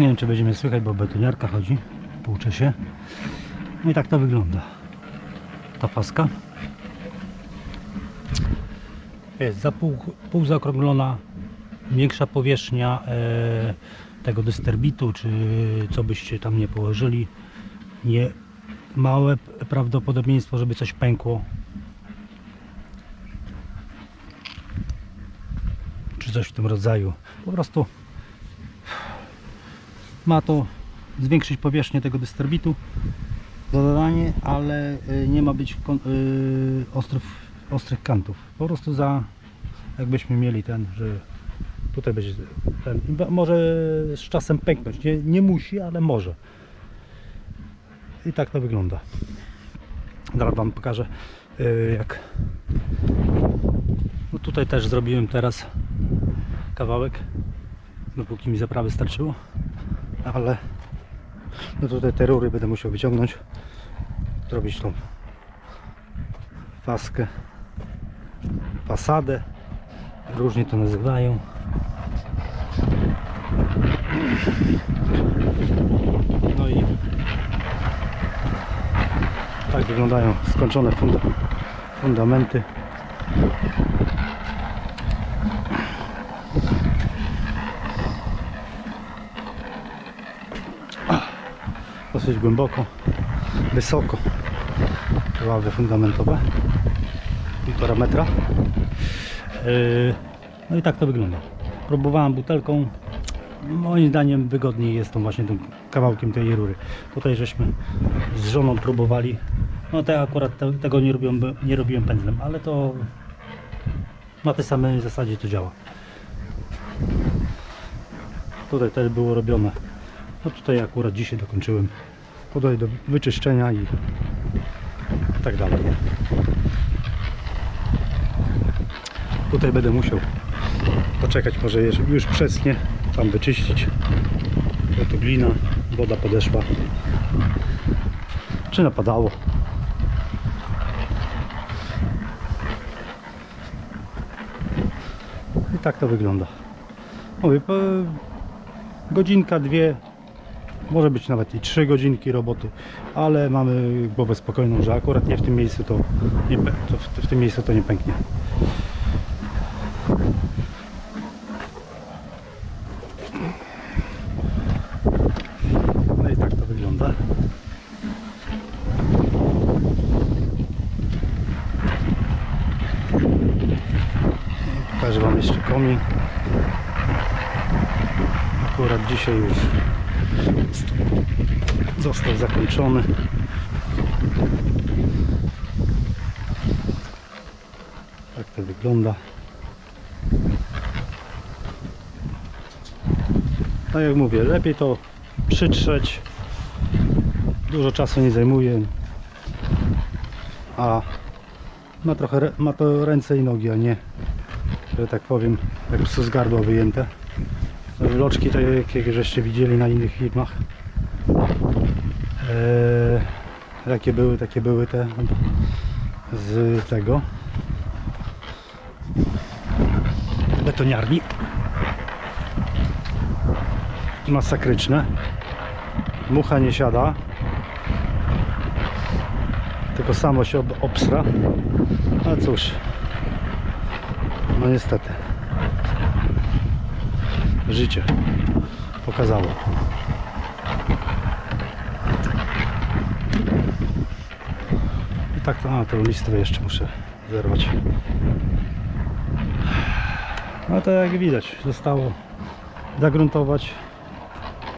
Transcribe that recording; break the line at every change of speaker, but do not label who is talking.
Nie wiem czy będziemy słychać, bo betoniarka chodzi. Płucze się. No i tak to wygląda. Ta paska. Jest za pół, pół zaokrąglona, większa powierzchnia e, tego dysterbitu, czy co byście tam nie położyli. Nie, małe prawdopodobieństwo, żeby coś pękło. Czy coś w tym rodzaju. Po prostu ma to zwiększyć powierzchnię tego dysterbitu za zadanie, ale y, nie ma być y, ostrych, ostrych kantów. Po prostu za jakbyśmy mieli ten, że tutaj będzie ten, może z czasem pęknąć. Nie, nie musi, ale może. I tak to wygląda. Zaraz Wam pokażę y, jak no tutaj też zrobiłem teraz kawałek dopóki mi zaprawy starczyło ale no tutaj te rury będę musiał wyciągnąć. Zrobić tą faskę fasadę. Różnie to nazywają. No i tak wyglądają skończone funda fundamenty dosyć głęboko, wysoko. Ławy fundamentowe, półtora metra. Yy, No i tak to wygląda. Próbowałem butelką. Moim zdaniem wygodniej jest tą właśnie tym kawałkiem tej rury. Tutaj żeśmy z żoną próbowali. No te akurat te, tego nie robiłem, nie robiłem pędzlem, ale to na tej samej zasadzie to działa. Tutaj też było robione no tutaj akurat dzisiaj dokończyłem. Podaj do wyczyszczenia i tak dalej. Tutaj będę musiał poczekać, może już przesnie, tam wyczyścić. Bo tu glina, woda podeszła. Czy napadało? I tak to wygląda. Mówię, godzinka, dwie, może być nawet i trzy godzinki roboty, ale mamy głowę spokojną, że akurat nie w tym miejscu to, nie, to w, w tym miejscu to nie pęknie. No i tak to wygląda. Pokażę Wam jeszcze komin. Akurat dzisiaj już został zakończony. Tak to wygląda. Tak jak mówię, lepiej to przytrzeć. Dużo czasu nie zajmuje. A ma trochę ma to ręce i nogi, a nie, że tak powiem, jak psu z gardła wyjęte. Wloczki to jakie żeście widzieli na innych filmach. Eee, jakie były, takie były te z tego betoniarni. Masakryczne. Mucha nie siada. Tylko samo się ob- obsra. A cóż. No niestety. Życie pokazało. I tak to, a tą listwę jeszcze muszę zerwać. No to jak widać, zostało zagruntować